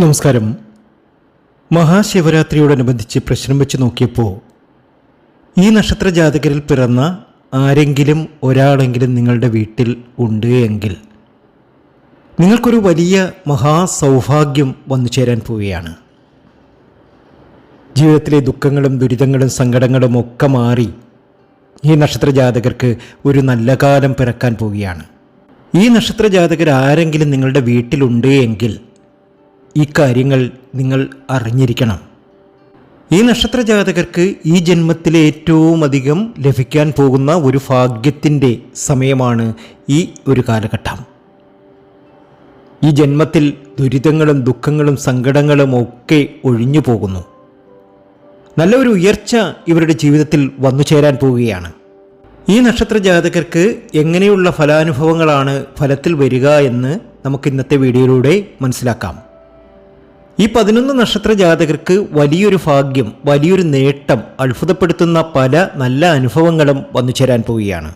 നമസ്കാരം. മഹാശിവരാത്രിയോടനുബന്ധിച്ച് പ്രശ്നം വെച്ച് നോക്കിയപ്പോൾ ഈ നക്ഷത്ര ജാതകരിൽ പിറന്ന ആരെങ്കിലും ഒരാളെങ്കിലും നിങ്ങളുടെ വീട്ടിൽ ഉണ്ട് എങ്കിൽ നിങ്ങൾക്കൊരു വലിയ മഹാസൗഭാഗ്യം വന്നു ചേരാൻ പോവുകയാണ്. ജീവിതത്തിലെ ദുഃഖങ്ങളും ദുരിതങ്ങളും സങ്കടങ്ങളും ഒക്കെ മാറി ഈ നക്ഷത്ര ജാതകർക്ക് ഒരു നല്ല കാലം പിറക്കാൻ പോവുകയാണ്. ഈ നക്ഷത്ര ജാതകർ ആരെങ്കിലും നിങ്ങളുടെ വീട്ടിലുണ്ട് എങ്കിൽ ഈ കാര്യങ്ങൾ നിങ്ങൾ അറിഞ്ഞിരിക്കണം. ഈ നക്ഷത്ര ജാതകർക്ക് ഈ ജന്മത്തിലെ ഏറ്റവും അധികം ലഭിക്കാൻ പോകുന്ന ഒരു ഭാഗ്യത്തിന്റെ സമയമാണ് ഈ ഒരു കാലഘട്ടം. ഈ ജന്മത്തിൽ ദുരിതങ്ങളും ദുഃഖങ്ങളും സങ്കടങ്ങളും ഒക്കെ ഒഴിഞ്ഞു പോകുന്നു. നല്ല ഒരു ഉയർച്ച ഇവരുടെ ജീവിതത്തിൽ വന്നു ചേരാൻ പോവുകയാണ്. ഈ നക്ഷത്ര ജാതകർക്ക് എങ്ങനെയുള്ള ഫലാനുഭവങ്ങളാണ് ഫലത്തിൽ വരിക എന്ന് നമുക്ക് ഇന്നത്തെ വീഡിയോയിലൂടെ മനസ്സിലാക്കാം. ഈ പതിനൊന്ന് നക്ഷത്ര ജാതകർക്ക് വലിയൊരു ഭാഗ്യം വലിയൊരു നേട്ടം അത്ഭുതപ്പെടുത്തുന്ന പല നല്ല അനുഭവങ്ങളും വന്നു ചേരാൻ പോവുകയാണ്.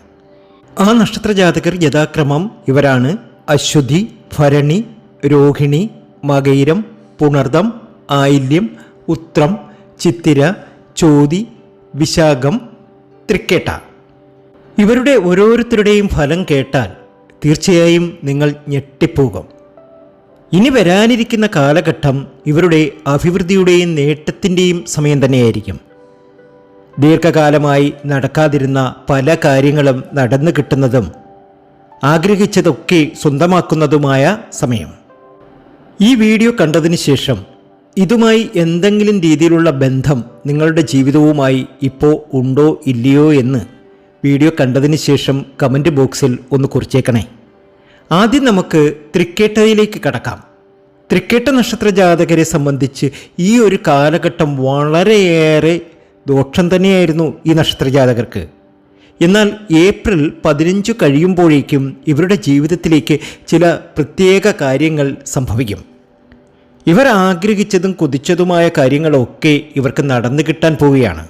ആ നക്ഷത്ര ജാതകർ യഥാക്രമം ഇവരാണ്. അശ്വതി ഭരണി രോഹിണി മകയിരം പുണർദം ആയില്യം ഉത്രം ചിത്തിര ചോതി വിശാഖം തൃക്കേട്ട. ഇവരുടെ ഓരോരുത്തരുടെയും ഫലം കേട്ടാൽ തീർച്ചയായും നിങ്ങൾ ഞെട്ടിപ്പോകും. ഇനി വരാനിരിക്കുന്ന കാലഘട്ടം ഇവരുടെ അഭിവൃദ്ധിയുടെയും നേട്ടത്തിന്റെയും സമയം തന്നെയായിരിക്കും. ദീർഘകാലമായി നടക്കാതിരുന്ന പല കാര്യങ്ങളും നടന്നു കിട്ടുന്നതും ആഗ്രഹിച്ചതൊക്കെ സ്വന്തമാക്കുന്നതുമായ സമയം. ഈ വീഡിയോ കണ്ടതിന് ശേഷം ഇതുമായി എന്തെങ്കിലും രീതിയിലുള്ള ബന്ധം നിങ്ങളുടെ ജീവിതവുമായി ഇപ്പോൾ ഉണ്ടോ ഇല്ലയോ എന്ന് വീഡിയോ കണ്ടതിന് ശേഷം കമന്റ് ബോക്സിൽ ഒന്ന് കുറിച്ചേക്കണേ. ആദ്യം നമുക്ക് തൃക്കേട്ടയിലേക്ക് കടക്കാം. തൃക്കേട്ട നക്ഷത്ര ജാതകരെ സംബന്ധിച്ച് ഈ ഒരു കാലഘട്ടം വളരെയേറെ ദോഷം തന്നെയായിരുന്നു ഈ നക്ഷത്ര ജാതകർക്ക്. എന്നാൽ ഏപ്രിൽ പതിനഞ്ച് കഴിയുമ്പോഴേക്കും ഇവരുടെ ജീവിതത്തിലേക്ക് ചില പ്രത്യേക കാര്യങ്ങൾ സംഭവിക്കും. ഇവർ ആഗ്രഹിച്ചതും കൊതിച്ചതുമായ കാര്യങ്ങളൊക്കെ ഇവർക്ക് നടന്നു കിട്ടാൻ പോവുകയാണ്.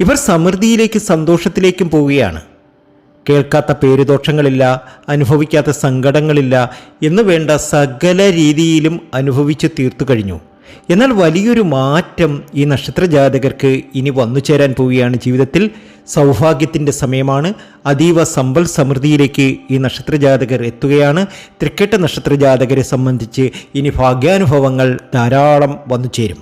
ഇവർ സമൃദ്ധിയിലേക്കും സന്തോഷത്തിലേക്കും പോവുകയാണ്. കേൾക്കാത്ത പേരുദോഷങ്ങളില്ല അനുഭവിക്കാത്ത സങ്കടങ്ങളില്ല എന്ന് വേണ്ട സകല രീതിയിലും അനുഭവിച്ച് തീർത്തു കഴിഞ്ഞു. എന്നാൽ വലിയൊരു മാറ്റം ഈ നക്ഷത്ര ജാതകർക്ക് ഇനി വന്നു ചേരാൻ പോവുകയാണ്. ജീവിതത്തിൽ സൗഭാഗ്യത്തിന്റെ സമയമാണ്. അതീവ സമ്പൽ സമൃദ്ധിയിലേക്ക് ഈ നക്ഷത്ര ജാതകർ എത്തുകയാണ്. തൃക്കെട്ട നക്ഷത്ര ജാതകരെ സംബന്ധിച്ച് ഇനി ഭാഗ്യാനുഭവങ്ങൾ ധാരാളം വന്നു ചേരും.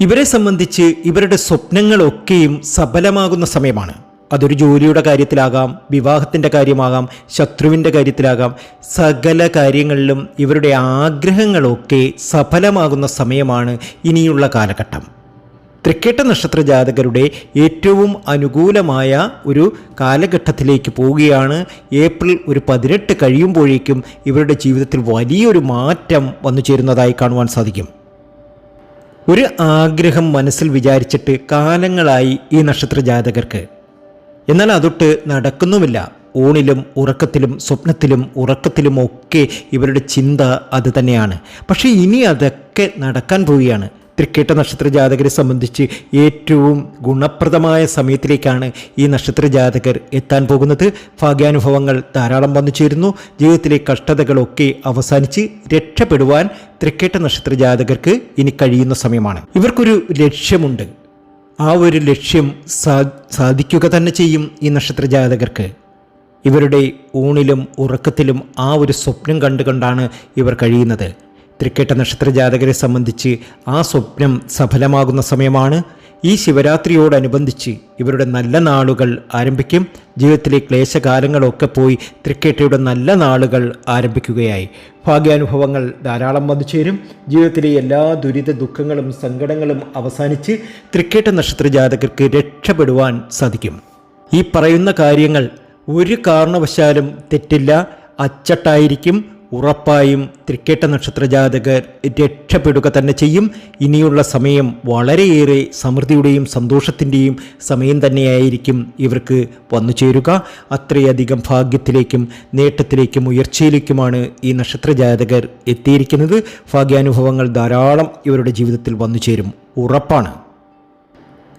ഇവരെ സംബന്ധിച്ച് ഇവരുടെ സ്വപ്നങ്ങളൊക്കെയും സഫലമാകുന്ന സമയമാണ്. അതൊരു ജോലിയുടെ കാര്യത്തിലാകാം വിവാഹത്തിന്റെ കാര്യമാകാം ശത്രുവിന്റെ കാര്യത്തിലാകാം. സകല കാര്യങ്ങളിലും ഇവരുടെ ആഗ്രഹങ്ങളൊക്കെ സഫലമാകുന്ന സമയമാണ് ഇനിയുള്ള കാലഘട്ടം. തൃക്കേട്ട നക്ഷത്ര ജാതകരുടെ ഏറ്റവും അനുകൂലമായ ഒരു കാലഘട്ടത്തിലേക്ക് പോവുകയാണ്. ഏപ്രിൽ ഒരു പതിനെട്ട് കഴിയുമ്പോഴേക്കും ഇവരുടെ ജീവിതത്തിൽ വലിയൊരു മാറ്റം വന്നു ചേരുന്നതായി കാണുവാൻ സാധിക്കും. ഒരു ആഗ്രഹം മനസ്സിൽ വിചാരിച്ചിട്ട് കാലങ്ങളായി ഈ നക്ഷത്ര ജാതകർക്ക് എന്നാൽ അതൊട്ട് നടക്കുന്നുമില്ല. ഊണിലും ഉറക്കത്തിലും സ്വപ്നത്തിലും ഉറക്കത്തിലും ഒക്കെ ഇവരുടെ ചിന്ത അത് തന്നെയാണ്. പക്ഷേ ഇനി അതൊക്കെ നടക്കാൻ പോവുകയാണ്. തൃക്കേട്ട നക്ഷത്ര ജാതകരെ സംബന്ധിച്ച് ഏറ്റവും ഗുണപ്രദമായ സമയത്തിലേക്കാണ് ഈ നക്ഷത്ര ജാതകർ എത്താൻ പോകുന്നത്. ഭാഗ്യാനുഭവങ്ങൾ ധാരാളം വന്നു ചേരുന്നു. ജീവിതത്തിലെ കഷ്ടതകളൊക്കെ അവസാനിച്ച് രക്ഷപ്പെടുവാൻ തൃക്കേട്ട നക്ഷത്ര ജാതകർക്ക് ഇനി കഴിയുന്ന സമയമാണ്. ഇവർക്കൊരു ലക്ഷ്യമുണ്ട്. ആ ഒരു ലക്ഷ്യം സാ സാധിക്കുക തന്നെ ചെയ്യും ഈ നക്ഷത്ര ജാതകർക്ക് ഇവരുടെ ഊണിലും ഉറക്കത്തിലും ആ ഒരു സ്വപ്നം കണ്ടുകൊണ്ടാണ് ഇവർ കഴിയുന്നത്. തൃക്കേട്ട നക്ഷത്ര ജാതകരെ സംബന്ധിച്ച് ആ സ്വപ്നം സഫലമാകുന്ന സമയമാണ് ഈ ശിവരാത്രിയോടനുബന്ധിച്ച് ഇവരുടെ നല്ല നാളുകൾ ആരംഭിക്കും. ജീവിതത്തിലെ ക്ലേശകാലങ്ങളൊക്കെ പോയി തൃക്കേട്ടയുടെ നല്ല നാളുകൾ ആരംഭിക്കുകയായി. ഭാഗ്യാനുഭവങ്ങൾ ധാരാളം വന്നു ചേരും. ജീവിതത്തിലെ എല്ലാ ദുരിത ദുഃഖങ്ങളും സങ്കടങ്ങളും അവസാനിച്ച് തൃക്കേട്ട നക്ഷത്ര ജാതകർക്ക് രക്ഷപ്പെടുവാൻ സാധിക്കും. ഈ പറയുന്ന കാര്യങ്ങൾ ഒരു കാരണവശാലും തെറ്റില്ല. അച്ചട്ടായിരിക്കും. ഉറപ്പായും തൃക്കേട്ട നക്ഷത്ര ജാതകർ രക്ഷപ്പെടുക തന്നെ ചെയ്യും. ഇനിയുള്ള സമയം വളരെയേറെ സമൃദ്ധിയുടെയും സന്തോഷത്തിന്റെയും സമയം തന്നെയായിരിക്കും ഇവർക്ക് വന്നു ചേരുക. അത്രയധികം ഭാഗ്യത്തിലേക്കും നേട്ടത്തിലേക്കും ഉയർച്ചയിലേക്കുമാണ് ഈ നക്ഷത്ര ജാതകർ എത്തിയിരിക്കുന്നത്. ഭാഗ്യാനുഭവങ്ങൾ ധാരാളം ഇവരുടെ ജീവിതത്തിൽ വന്നു ചേരും. ഉറപ്പാണ്.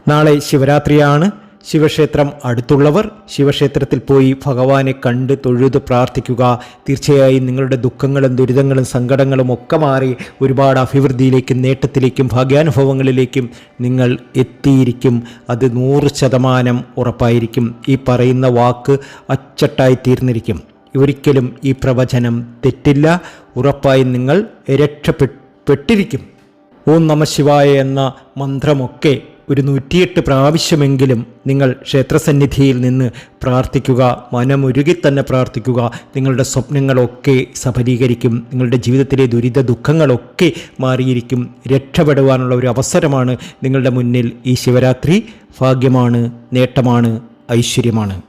നാളെ ശിവരാത്രിയാണ്. ശിവക്ഷേത്രം അടുത്തുള്ളവർ ശിവക്ഷേത്രത്തിൽ പോയി ഭഗവാനെ കണ്ട് തൊഴുത് പ്രാർത്ഥിക്കുക. തീർച്ചയായും നിങ്ങളുടെ ദുഃഖങ്ങളും ദുരിതങ്ങളും സങ്കടങ്ങളും ഒക്കെ മാറി ഒരുപാട് അഭിവൃദ്ധിയിലേക്കും നേട്ടത്തിലേക്കും ഭാഗ്യാനുഭവങ്ങളിലേക്കും നിങ്ങൾ എത്തിയിരിക്കും. അത് നൂറ് ശതമാനം ഉറപ്പായിരിക്കും. ഈ പറയുന്ന വാക്ക് അച്ചട്ടായി തീർന്നിരിക്കും. ഒരിക്കലും ഈ പ്രവചനം തെറ്റില്ല. ഉറപ്പായും നിങ്ങൾ രക്ഷപ്പെട്ടിരിക്കും ഓം നമ ശിവായ എന്ന മന്ത്രമൊക്കെ ഒരു നൂറ്റിയെട്ട് പ്രാവശ്യമെങ്കിലും നിങ്ങൾ ക്ഷേത്രസന്നിധിയിൽ നിന്ന് പ്രാർത്ഥിക്കുക മനമൊരുകി തന്നെ പ്രാർത്ഥിക്കുക നിങ്ങളുടെ സ്വപ്നങ്ങളൊക്കെ സഫലീകരിക്കും നിങ്ങളുടെ ജീവിതത്തിലെ ദുരിത ദുഃഖങ്ങളൊക്കെ മാറിയിരിക്കും. രക്ഷപ്പെടുവാനുള്ള ഒരു അവസരമാണ് നിങ്ങളുടെ മുന്നിൽ ഈ ശിവരാത്രി. ഭാഗ്യമാണ് നേട്ടമാണ് ഐശ്വര്യമാണ്.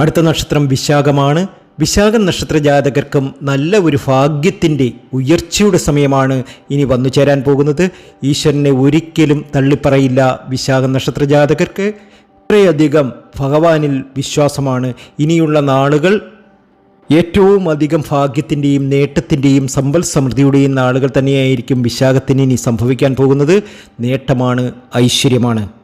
അടുത്ത നക്ഷത്രം വിശാഖമാണ്. വിശാഖ നക്ഷത്ര ജാതകർക്കും നല്ല ഒരു ഭാഗ്യത്തിന്റെ ഉയർച്ചയുടെ സമയമാണ് ഇനി വന്നു ചേരാൻ പോകുന്നത്. ഈശ്വരനെ ഒരിക്കലും തള്ളിപ്പറയില്ല വിശാഖ നക്ഷത്ര ജാതകർക്ക് ഇത്രയധികം ഭഗവാനിൽ വിശ്വാസമാണ്. ഇനിയുള്ള നാളുകൾ ഏറ്റവും അധികം ഭാഗ്യത്തിന്റെയും നേട്ടത്തിന്റെയും സമ്പൽ സമൃദ്ധിയുടെയും നാളുകൾ തന്നെയായിരിക്കും വിശാഖത്തിന് ഇനി സംഭവിക്കാൻ പോകുന്നത്. നേട്ടമാണ് ഐശ്വര്യമാണ്.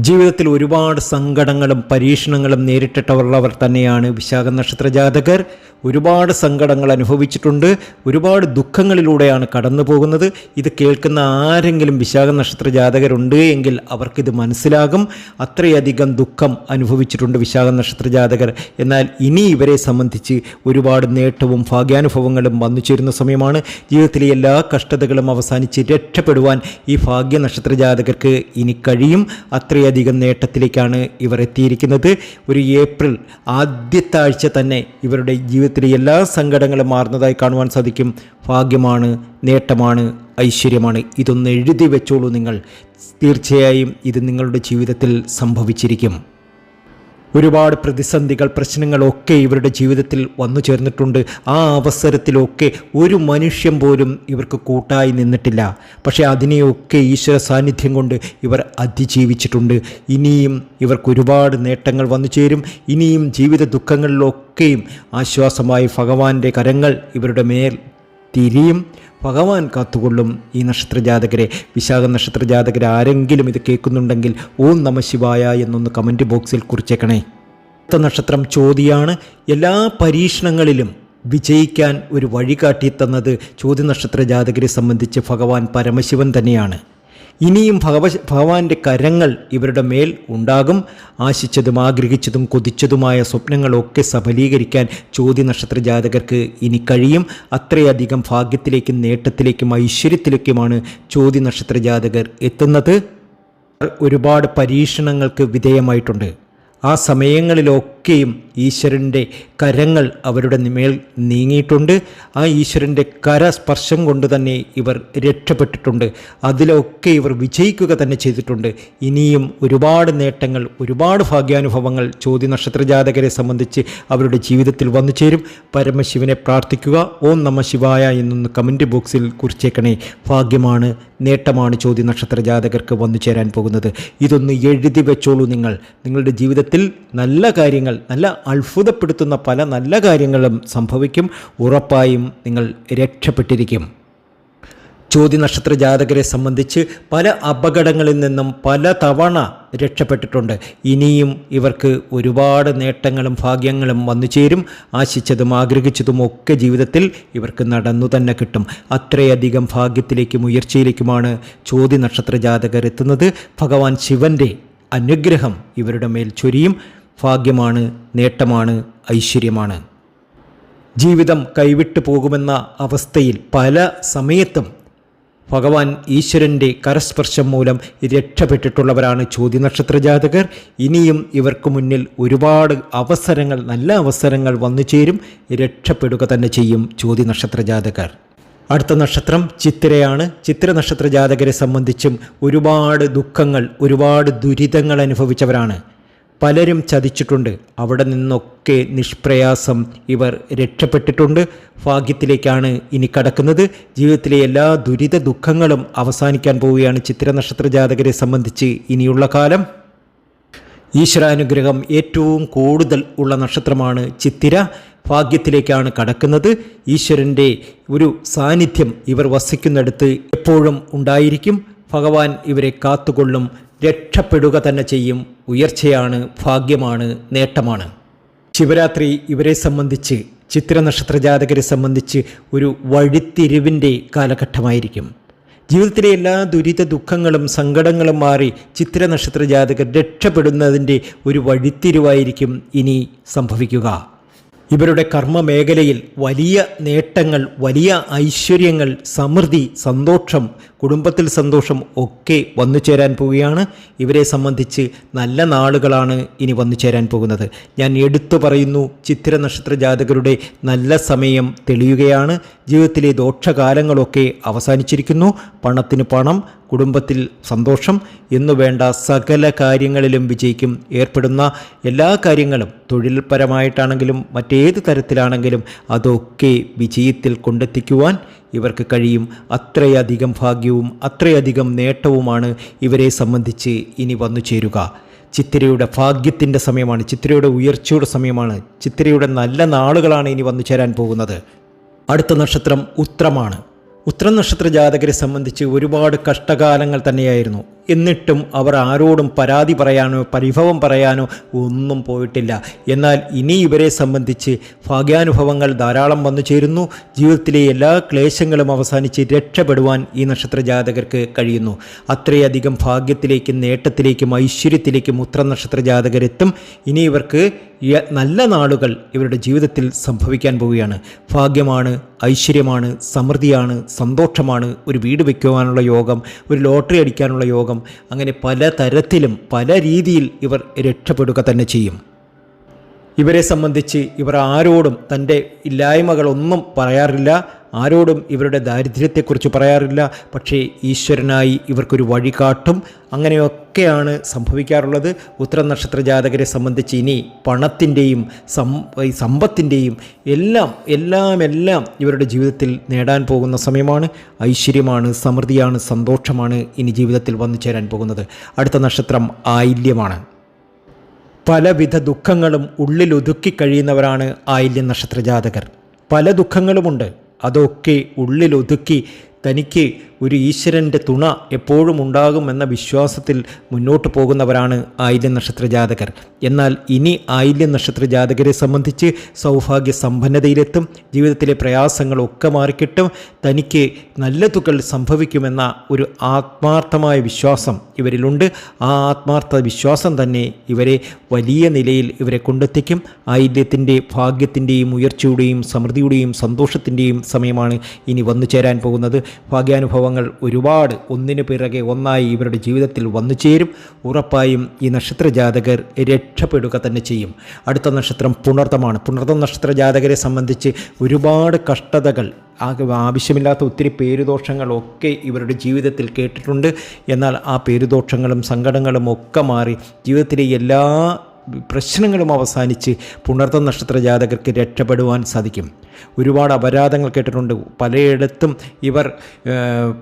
ജീവിതത്തിൽ ഒരുപാട് സങ്കടങ്ങളും പരീക്ഷണങ്ങളും നേരിട്ടിട്ടുള്ളവർ തന്നെയാണ് വിശാഖ നക്ഷത്ര ജാതകർ ഒരുപാട് സങ്കടങ്ങൾ അനുഭവിച്ചിട്ടുണ്ട്. ഒരുപാട് ദുഃഖങ്ങളിലൂടെയാണ് കടന്നു പോകുന്നത്. ഇത് കേൾക്കുന്ന ആരെങ്കിലും വിശാഖ നക്ഷത്ര ജാതകരുണ്ട് എങ്കിൽ അവർക്കിത് മനസ്സിലാകും. അത്രയധികം ദുഃഖം അനുഭവിച്ചിട്ടുണ്ട് വിശാഖ നക്ഷത്ര ജാതകർ. എന്നാൽ ഇനി ഇവരെ സംബന്ധിച്ച് ഒരുപാട് നേട്ടവും ഭാഗ്യാനുഭവങ്ങളും വന്നു ചേരുന്ന സമയമാണ്. ജീവിതത്തിലെ എല്ലാ കഷ്ടതകളും അവസാനിച്ച് രക്ഷപ്പെടുവാൻ ഈ ഭാഗ്യ നക്ഷത്ര ജാതകർക്ക് ഇനി കഴിയും. അത്രയധികം നേട്ടത്തിലേക്കാണ് ഇവർ എത്തിയിരിക്കുന്നത്. ഒരു ഏപ്രിൽ ആദ്യത്തെ ആഴ്ച തന്നെ ഇവരുടെ ജീവിതത്തിലെ എല്ലാ സങ്കടങ്ങളും മാറുന്നതായി കാണുവാൻ സാധിക്കും. ഭാഗ്യമാണ് നേട്ടമാണ് ഐശ്വര്യമാണ്. ഇതൊന്ന് എഴുതി വെച്ചോളൂ നിങ്ങൾ. തീർച്ചയായും ഇത് നിങ്ങളുടെ ജീവിതത്തിൽ സംഭവിച്ചിരിക്കും. ഒരുപാട് പ്രതിസന്ധികൾ പ്രശ്നങ്ങളൊക്കെ ഇവരുടെ ജീവിതത്തിൽ വന്നു ചേർന്നിട്ടുണ്ട്. ആ അവസരത്തിലൊക്കെ ഒരു മനുഷ്യൻ പോലും ഇവർക്ക് കൂട്ടായി നിന്നിട്ടില്ല. പക്ഷേ അതിനെയൊക്കെ ഈശ്വര സാന്നിധ്യം കൊണ്ട് ഇവർ അതിജീവിച്ചിട്ടുണ്ട്. ഇനിയും ഇവർക്ക് ഒരുപാട് നേട്ടങ്ങൾ വന്നു ചേരും. ഇനിയും ജീവിത ദുഃഖങ്ങളിലൊക്കെയും ആശ്വാസമായി ഭഗവാന്റെ കരങ്ങൾ ഇവരുടെ മേൽ തിരിയും ഭഗവാൻ കാത്തുകൊള്ളും. ഈ നക്ഷത്രജാതകരെ വിശാഖ നക്ഷത്രജാതകരെ ആരെങ്കിലും ഇത് കേൾക്കുന്നുണ്ടെങ്കിൽ ഓം നമ ശിവായ എന്നൊന്ന് കമന്റ് ബോക്സിൽ കുറിച്ചേക്കണേ. അടുത്ത നക്ഷത്രം ചോതിയാണ്. എല്ലാ പരീക്ഷണങ്ങളിലും വിജയിക്കാൻ ഒരു വഴികാട്ടി തന്നത് ചോതി നക്ഷത്ര ജാതകരെ സംബന്ധിച്ച് ഭഗവാൻ പരമശിവൻ തന്നെയാണ്. ഇനിയും ഭഗവ ഭഗവാന്റെ കരങ്ങൾ ഇവരുടെ മേൽ ഉണ്ടാകും. ആശിച്ചതും ആഗ്രഹിച്ചതും കൊതിച്ചതുമായ സ്വപ്നങ്ങളൊക്കെ സഫലീകരിക്കാൻ ചോദ്യ നക്ഷത്ര ജാതകർക്ക് ഇനി കഴിയും. അത്രയധികം ഭാഗ്യത്തിലേക്കും നേട്ടത്തിലേക്കും ഐശ്വര്യത്തിലേക്കുമാണ് ചോദ്യ നക്ഷത്ര ജാതകർ എത്തുന്നത്. ഒരുപാട് പരീക്ഷണങ്ങൾക്ക് വിധേയമായിട്ടുണ്ട്. ആ സമയങ്ങളിലൊക്കെയും ഈശ്വരന്റെ കരങ്ങൾ അവരുടെ മേൽ നീങ്ങിയിട്ടുണ്ട്. ആ ഈശ്വരന്റെ കരസ്പർശം കൊണ്ട് തന്നെ ഇവർ രക്ഷപ്പെട്ടിട്ടുണ്ട്. അതിലൊക്കെ ഇവർ വിജയിക്കുക തന്നെ ചെയ്തിട്ടുണ്ട്. ഇനിയും ഒരുപാട് നേട്ടങ്ങൾ ഒരുപാട് ഭാഗ്യാനുഭവങ്ങൾ ചോദ്യ നക്ഷത്ര ജാതകരെ സംബന്ധിച്ച് അവരുടെ ജീവിതത്തിൽ വന്നു ചേരും. പരമശിവനെ പ്രാർത്ഥിക്കുക. ഓം നമ ശിവായ എന്നൊന്ന് കമന്റ് ബോക്സിൽ കുറിച്ചേക്കണേ. ഭാഗ്യമാണ് നേട്ടമാണ് ചോദ്യ നക്ഷത്ര ജാതകർക്ക് വന്നു ചേരാൻ പോകുന്നത്. ഇതൊന്ന് എഴുതി വെച്ചോളൂ നിങ്ങൾ. നിങ്ങളുടെ ജീവിതത്തിൽ നല്ല കാര്യങ്ങൾ നല്ല അത്ഭുതപ്പെടുത്തുന്ന പല നല്ല കാര്യങ്ങളും സംഭവിക്കും. ഉറപ്പായും നിങ്ങൾ രക്ഷപ്പെട്ടിരിക്കും. നക്ഷത്ര ജാതകരെ സംബന്ധിച്ച് പല അപകടങ്ങളിൽ നിന്നും പല തവണ രക്ഷപ്പെട്ടിട്ടുണ്ട്. ഇനിയും ഇവർക്ക് ഒരുപാട് നേട്ടങ്ങളും ഭാഗ്യങ്ങളും വന്നു ചേരും. ആശിച്ചതും ആഗ്രഹിച്ചതും ഒക്കെ ജീവിതത്തിൽ ഇവർക്ക് നടന്നു തന്നെ കിട്ടും. അത്രയധികം ഭാഗ്യത്തിലേക്കും ഉയർച്ചയിലേക്കുമാണ് നക്ഷത്ര ജാതകർ എത്തുന്നത്. ഭഗവാൻ ശിവന്റെ അനുഗ്രഹം ഇവരുടെ മേൽ ചൊരിയും. ഭാഗ്യമാണ് നേട്ടമാണ് ഐശ്വര്യമാണ്. ജീവിതം കൈവിട്ടു പോകുമെന്ന അവസ്ഥയിൽ പല സമയത്തും ഭഗവാൻ ഈശ്വരന്റെ കരസ്പർശം മൂലം രക്ഷപ്പെട്ടിട്ടുള്ളവരാണ് ചോദ്യനക്ഷത്ര ജാതകർ. ഇനിയും ഇവർക്ക് മുന്നിൽ ഒരുപാട് അവസരങ്ങൾ നല്ല അവസരങ്ങൾ വന്നു ചേരും. രക്ഷപ്പെടുക തന്നെ ചെയ്യും ചോദ്യനക്ഷത്ര ജാതകർ. അടുത്ത നക്ഷത്രം ചിത്തിരയാണ്. ചിത്തിര നക്ഷത്ര ജാതകരെ സംബന്ധിച്ചും ഒരുപാട് ദുഃഖങ്ങൾ ഒരുപാട് ദുരിതങ്ങൾ അനുഭവിച്ചവരാണ്. പലരും ചതിച്ചിട്ടുണ്ട്. അവിടെ നിന്നൊക്കെ നിഷ്പ്രയാസം ഇവർ രക്ഷപ്പെട്ടിട്ടുണ്ട്. ഭാഗ്യത്തിലേക്കാണ് ഇനി കടക്കുന്നത്. ജീവിതത്തിലെ എല്ലാ ദുരിത ദുഃഖങ്ങളും അവസാനിക്കാൻ പോവുകയാണ് ചിത്രനക്ഷത്ര ജാതകരെ സംബന്ധിച്ച് ഇനിയുള്ള കാലം. ഈശ്വരാനുഗ്രഹം ഏറ്റവും കൂടുതൽ ഉള്ള നക്ഷത്രമാണ് ചിത്തിര. ഭാഗ്യത്തിലേക്കാണ് കടക്കുന്നത്. ഈശ്വരന്റെ ഒരു സാന്നിധ്യം ഇവർ വസിക്കുന്നിടത്ത് എപ്പോഴും ഉണ്ടായിരിക്കും. ഭഗവാൻ ഇവരെ കാത്തുകൊള്ളും. രക്ഷപ്പെടുക തന്നെ ചെയ്യും. ഉയർച്ചയാണ് ഭാഗ്യമാണ് നേട്ടമാണ്. ശിവരാത്രി ഇവരെ സംബന്ധിച്ച് ചിത്ര നക്ഷത്ര ജാതകരെ സംബന്ധിച്ച് ഒരു വഴിത്തിരിവിന്റെ കാലഘട്ടമായിരിക്കും. ജീവിതത്തിലെ എല്ലാ ദുരിത ദുഃഖങ്ങളും സങ്കടങ്ങളും മാറി ചിത്ര നക്ഷത്ര ജാതകർ രക്ഷപ്പെടുന്നതിന്റെ ഒരു വഴിത്തിരിവായിരിക്കും ഇനി സംഭവിക്കുക. ഇവരുടെ കർമ്മ മേഖലയിൽ വലിയ നേട്ടങ്ങൾ വലിയ ഐശ്വര്യങ്ങൾ സമൃദ്ധി സന്തോഷം കുടുംബത്തിൽ സന്തോഷം ഒക്കെ വന്നു ചേരാൻ പോവുകയാണ്. ഇവരെ സംബന്ധിച്ച് നല്ല നാളുകളാണ് ഇനി വന്നു ചേരാൻ പോകുന്നത്. ഞാൻ എടുത്തു പറയുന്നു ചിത്ര നക്ഷത്ര ജാതകരുടെ നല്ല സമയം തെളിയുകയാണ്. ജീവിതത്തിലെ ദോഷകാലങ്ങളൊക്കെ അവസാനിച്ചിരിക്കുന്നു. പണത്തിന് പണം കുടുംബത്തിൽ സന്തോഷം എന്നുവേണ്ട സകല കാര്യങ്ങളിലും വിജയിക്കും. ഏർപ്പെടുന്ന എല്ലാ കാര്യങ്ങളും തൊഴിൽപരമായിട്ടാണെങ്കിലും മറ്റേത് തരത്തിലാണെങ്കിലും അതൊക്കെ വിജയത്തിൽ കൊണ്ടെത്തിക്കുവാൻ ഇവർക്ക് കഴിയും. അത്രയധികം ഭാഗ്യവും അത്രയധികം നേട്ടവുമാണ് ഇവരെ സംബന്ധിച്ച് ഇനി വന്നു ചേരുക. ചിത്തിരയുടെ ഭാഗ്യത്തിന്റെ സമയമാണ് ചിത്തിരയുടെ ഉയർച്ചയുടെ സമയമാണ് ചിത്തിരയുടെ നല്ല നാളുകളാണ് ഇനി വന്നു ചേരാൻ പോകുന്നത്. അടുത്ത നക്ഷത്രം ഉത്രമാണ് ഉത്രം നക്ഷത്ര ജാതകരെ സംബന്ധിച്ച് ഒരുപാട് കഷ്ടകാലങ്ങൾ തന്നെയായിരുന്നു. എന്നിട്ടും അവർ ആരോടും പരാതി പറയാനോ പരിഭവം പറയാനോ ഒന്നും പോയിട്ടില്ല. എന്നാൽ ഇനി ഇവരെ സംബന്ധിച്ച് ഭാഗ്യാനുഭവങ്ങൾ ധാരാളം വന്നു ചേരുന്നു. ജീവിതത്തിലെ എല്ലാ ക്ലേശങ്ങളും അവസാനിച്ച് രക്ഷപ്പെടുവാൻ ഈ നക്ഷത്ര ജാതകർക്ക് കഴിയുന്നു. അത്രയധികം ഭാഗ്യത്തിലേക്കും നേട്ടത്തിലേക്കും ഐശ്വര്യത്തിലേക്കും ഉത്ര നക്ഷത്ര ജാതകരെത്തും ഇനി ഇവർക്ക് നല്ല നാളുകൾ ഇവരുടെ ജീവിതത്തിൽ സംഭവിക്കാൻ പോവുകയാണ്. ഭാഗ്യമാണ് ഐശ്വര്യമാണ് സമൃദ്ധിയാണ് സന്തോഷമാണ്. ഒരു വീട് വയ്ക്കുവാനുള്ള യോഗം ഒരു ലോട്ടറി അടിക്കാനുള്ള യോഗം അങ്ങനെ പല തരത്തിലും പല രീതിയിൽ ഇവർ രക്ഷപ്പെടുക തന്നെ ചെയ്യും. ഇവരെ സംബന്ധിച്ച് ഇവർ ആരോടും തന്റെ ഇല്ലായ്മകളൊന്നും പറയാറില്ല ആരോടും ഇവരുടെ ദാരിദ്ര്യത്തെക്കുറിച്ച് പറയാറില്ല. പക്ഷേ ഈശ്വരനായി ഇവർക്കൊരു വഴി കാട്ടും അങ്ങനെയൊക്കെയാണ് സംഭവിക്കാറുള്ളത്. ഉത്തര നക്ഷത്ര ജാതകരെ സംബന്ധിച്ച് ഇനി പണത്തിന്റെയും സമ്പത്തിന്റെയും എല്ലാം എല്ലാം എല്ലാം ഇവരുടെ ജീവിതത്തിൽ നേടാൻ പോകുന്ന സമയമാണ്. ഐശ്വര്യമാണ് സമൃദ്ധിയാണ് സന്തോഷമാണ് ഇനി ജീവിതത്തിൽ വന്നു ചേരാൻ പോകുന്നത്. അടുത്ത നക്ഷത്രം ആയില്യമാണ്. പലവിധ ദുഃഖങ്ങളും ഉള്ളിലൊതുക്കി കഴിയുന്നവരാണ് ആയില്യ നക്ഷത്ര ജാതകർ പല ദുഃഖങ്ങളുമുണ്ട്. അതൊക്കെ ഉള്ളിലൊതുക്കി തനിക്ക് ഒരു ഈശ്വരന്റെ തുണ എപ്പോഴും ഉണ്ടാകുമെന്ന വിശ്വാസത്തിൽ മുന്നോട്ട് പോകുന്നവരാണ് ആയില്യ നക്ഷത്ര ജാതകർ. എന്നാൽ ഇനി ആയില്യ നക്ഷത്ര ജാതകരെ സംബന്ധിച്ച് സൗഭാഗ്യ സമ്പന്നതയിലെത്തും ജീവിതത്തിലെ പ്രയാസങ്ങളൊക്കെ മാറിക്കിട്ടും തനിക്ക് നല്ല തുകൾ സംഭവിക്കുമെന്ന ഒരു ആത്മാർത്ഥമായ വിശ്വാസം ഇവരിലുണ്ട്. ആ ആത്മാർത്ഥ വിശ്വാസം തന്നെ ഇവരെ വലിയ നിലയിൽ ഇവരെ കൊണ്ടെത്തിക്കും. ആയില്യത്തിന്റെ ഭാഗ്യത്തിന്റെയും ഉയർച്ചയുടെയും സമൃദ്ധിയുടെയും സന്തോഷത്തിന്റെയും സമയമാണ് ഇനി വന്നു ചേരാൻ പോകുന്നത് ഭാഗ്യാനുഭവങ്ങൾ ഒരുപാട്. ഒന്നിനു പിറകെ ഒന്നായി ഇവരുടെ ജീവിതത്തിൽ വന്നു ചേരും. ഉറപ്പായും ഈ നക്ഷത്ര ജാതകർ രക്ഷപ്പെടുക തന്നെ ചെയ്യും. അടുത്ത നക്ഷത്രം പുണർത്തമാണ് പുണർത്തം നക്ഷത്ര ജാതകരെ സംബന്ധിച്ച് ഒരുപാട് കഷ്ടതകൾ ആവശ്യമില്ലാത്ത ഒത്തിരി പേരുദോഷങ്ങളൊക്കെ ഇവരുടെ ജീവിതത്തിൽ കേട്ടിട്ടുണ്ട്. എന്നാൽ ആ പേരുദോഷങ്ങളും സങ്കടങ്ങളും ഒക്കെ മാറി ജീവിതത്തിലെ എല്ലാ പ്രശ്നങ്ങളും അവസാനിച്ച് പുണർത്തം നക്ഷത്ര ജാതകർക്ക് രക്ഷപ്പെടുവാൻ സാധിക്കും. ഒരുപാട് അപരാധങ്ങൾ കേട്ടിട്ടുണ്ട്. പലയിടത്തും ഇവർ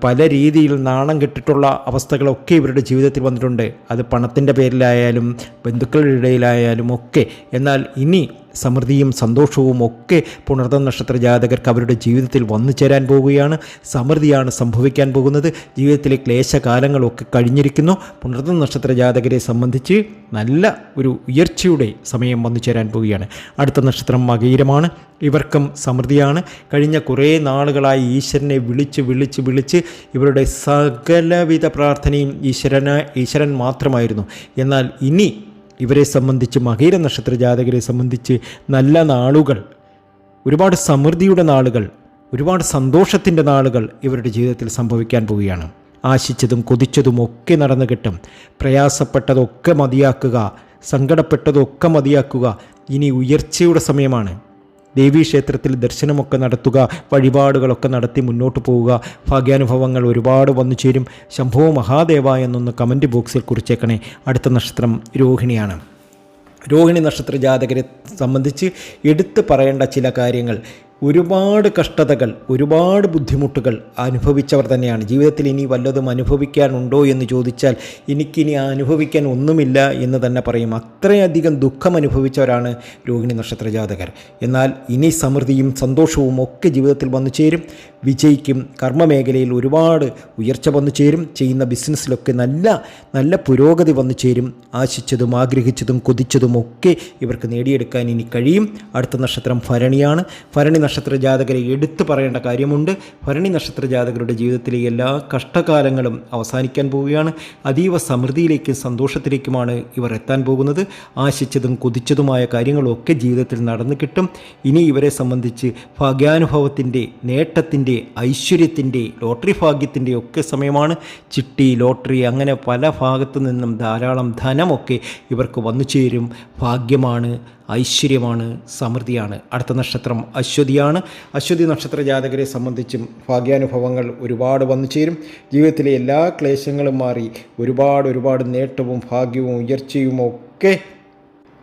പല രീതിയിൽ നാണം കെട്ടിട്ടുള്ള അവസ്ഥകളൊക്കെ ഇവരുടെ ജീവിതത്തിൽ വന്നിട്ടുണ്ട്. അത് പണത്തിന്റെ പേരിലായാലും ബന്ധുക്കളുടെ ഇടയിലായാലും ഒക്കെ. എന്നാൽ ഇനി സമൃദ്ധിയും സന്തോഷവും ഒക്കെ പുണർത്ത നക്ഷത്ര ജാതകർക്ക് അവരുടെ ജീവിതത്തിൽ വന്നു ചേരാൻ പോവുകയാണ്. സമൃദ്ധിയാണ് സംഭവിക്കാൻ പോകുന്നത്. ജീവിതത്തിലെ ക്ലേശകാലങ്ങളൊക്കെ കഴിഞ്ഞിരിക്കുന്നു. പുണർത്ത നക്ഷത്ര ജാതകരെ സംബന്ധിച്ച് നല്ല ഒരു ഉയർച്ചയുടെ സമയം വന്നു ചേരാൻ പോവുകയാണ്. അടുത്ത നക്ഷത്രം മകീരമാണ് ഇവർക്കും സമൃദ്ധിയാണ്. കഴിഞ്ഞ കുറേ നാളുകളായി ഈശ്വരനെ വിളിച്ച് വിളിച്ച് വിളിച്ച് ഇവരുടെ സകലവിധ പ്രാർത്ഥനയും ഈശ്വരന ഈശ്വരൻ മാത്രമായിരുന്നു. എന്നാൽ ഇനി ഇവരെ സംബന്ധിച്ച് മകീര നക്ഷത്ര ജാതകരെ സംബന്ധിച്ച് നല്ല നാളുകൾ ഒരുപാട് സമൃദ്ധിയുടെ നാളുകൾ ഒരുപാട് സന്തോഷത്തിന്റെ നാളുകൾ ഇവരുടെ ജീവിതത്തിൽ സംഭവിക്കാൻ പോവുകയാണ്. ആശിച്ചതും കൊതിച്ചതും ഒക്കെ നടന്നു കിട്ടും. പ്രയാസപ്പെട്ടതൊക്കെ മതിയാക്കുക സങ്കടപ്പെട്ടതൊക്കെ മതിയാക്കുക. ഇനി ഉയർച്ചയുടെ സമയമാണ്. ദേവീക്ഷേത്രത്തിൽ ദർശനമൊക്കെ നടത്തുക വഴിപാടുകളൊക്കെ നടത്തി മുന്നോട്ട് പോവുക. ഭാഗ്യാനുഭവങ്ങൾ ഒരുപാട് വന്നു ചേരും. ശംഭോ മഹാദേവ എന്നൊന്ന് കമന്റ് ബോക്സിൽ കുറിച്ചേക്കണേ. അടുത്ത നക്ഷത്രം രോഹിണിയാണ്. രോഹിണി നക്ഷത്ര ജാതകരെ സംബന്ധിച്ച് എടുത്തു പറയേണ്ട ചില കാര്യങ്ങൾ. ഒരുപാട് കഷ്ടതകൾ ഒരുപാട് ബുദ്ധിമുട്ടുകൾ അനുഭവിച്ചവർ തന്നെയാണ്. ജീവിതത്തിൽ ഇനി വല്ലതും അനുഭവിക്കാനുണ്ടോ എന്ന് ചോദിച്ചാൽ എനിക്കിനി അനുഭവിക്കാൻ ഒന്നുമില്ല എന്ന് തന്നെ പറയും. അത്രയധികം ദുഃഖം അനുഭവിച്ചവരാണ് രോഹിണി നക്ഷത്ര ജാതകർ. എന്നാൽ ഇനി സമൃദ്ധിയും സന്തോഷവും ഒക്കെ ജീവിതത്തിൽ വന്നു ചേരും. വിജയിക്കും. കർമ്മമേഖലയിൽ ഒരുപാട് ഉയർച്ച വന്നു ചേരും. ചെയ്യുന്ന ബിസിനസ്സിലൊക്കെ നല്ല നല്ല പുരോഗതി വന്നു ചേരും. ആശിച്ചതും ആഗ്രഹിച്ചതും കൊതിച്ചതും ഒക്കെ ഇവർക്ക് നേടിയെടുക്കാൻ ഇനി കഴിയും. അടുത്ത നക്ഷത്രം ഭരണിയാണ്. ഭരണി നക്ഷത്ര ജാതകരെ എടുത്തു പറയേണ്ട കാര്യമുണ്ട്. ഭരണി നക്ഷത്ര ജാതകരുടെ ജീവിതത്തിലെ എല്ലാ കഷ്ടകാലങ്ങളും അവസാനിക്കാൻ പോവുകയാണ്. അതീവ സമൃദ്ധിയിലേക്കും സന്തോഷത്തിലേക്കുമാണ് ഇവർ എത്താൻ പോകുന്നത്. ആശിച്ചതും കൊതിച്ചതുമായ കാര്യങ്ങളൊക്കെ ജീവിതത്തിൽ നടന്നു കിട്ടും. ഇനി ഇവരെ സംബന്ധിച്ച് ഭാഗ്യാനുഭവത്തിന്റെ നേട്ടത്തിന്റെ ഐശ്വര്യത്തിന്റെ ലോട്ടറി ഭാഗ്യത്തിന്റെ ഒക്കെ സമയമാണ്. ചിട്ടി ലോട്ടറി അങ്ങനെ പല ഭാഗത്തു നിന്നും ധാരാളം ധനമൊക്കെ ഇവർക്ക് വന്നു ചേരും. ഭാഗ്യമാണ് ഐശ്വര്യമാണ് സമൃദ്ധിയാണ്. അടുത്ത നക്ഷത്രം അശ്വതിയാണ്. അശ്വതി നക്ഷത്ര ജാതകരെ സംബന്ധിച്ചും ഭാഗ്യാനുഭവങ്ങൾ ഒരുപാട് വന്നു ചേരും. ജീവിതത്തിലെ എല്ലാ ക്ലേശങ്ങളും മാറി ഒരുപാട് ഒരുപാട് നേട്ടവും ഭാഗ്യവും ഉയർച്ചയും ഒക്കെ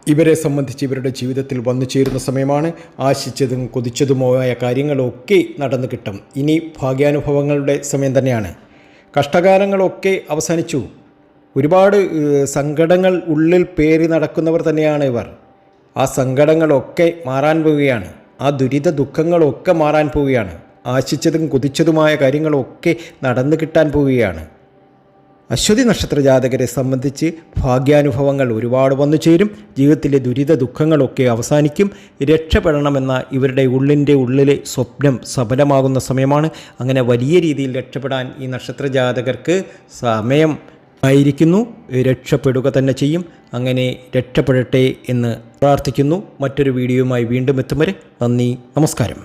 ഇവരെ സംബന്ധിച്ച് ഇവരുടെ ജീവിതത്തിൽ വന്നു ചേരുന്ന സമയമാണ്. ആശിച്ചതും കൊതിച്ചതുമായ കാര്യങ്ങളൊക്കെ നടന്നു കിട്ടും. ഇനി ഭാഗ്യാനുഭവങ്ങളുടെ സമയം തന്നെയാണ്. കഷ്ടകാലങ്ങളൊക്കെ അവസാനിച്ചു. ഒരുപാട് സങ്കടങ്ങൾ ഉള്ളിൽ പേറി നടക്കുന്നവർ തന്നെയാണ് ഇവർ. ആ സങ്കടങ്ങളൊക്കെ മാറാൻ പോവുകയാണ്. ആ ദുരിത ദുഃഖങ്ങളൊക്കെ മാറാൻ പോവുകയാണ്. ആശിച്ചതും കുതിച്ചതുമായ കാര്യങ്ങളൊക്കെ നടന്നു കിട്ടാൻ പോവുകയാണ്. അശ്വതി നക്ഷത്ര ജാതകരെ സംബന്ധിച്ച് ഭാഗ്യാനുഭവങ്ങൾ ഒരുപാട് വന്നു ചേരും. ജീവിതത്തിലെ ദുരിത ദുഃഖങ്ങളൊക്കെ അവസാനിക്കും. രക്ഷപ്പെടണമെന്ന ഇവരുടെ ഉള്ളിന്റെ ഉള്ളിലെ സ്വപ്നം സഫലമാകുന്ന സമയമാണ്. അങ്ങനെ വലിയ രീതിയിൽ രക്ഷപ്പെടാൻ ഈ നക്ഷത്ര ജാതകർക്ക് സമയം ആയിരിക്കുന്നു. രക്ഷപ്പെടുക തന്നെ ചെയ്യും. അങ്ങനെ രക്ഷപ്പെടട്ടെ എന്ന് പ്രാർത്ഥിക്കുന്നു. മറ്റൊരു വീഡിയോയുമായി വീണ്ടും എത്തും വരെ നന്ദി നമസ്കാരം.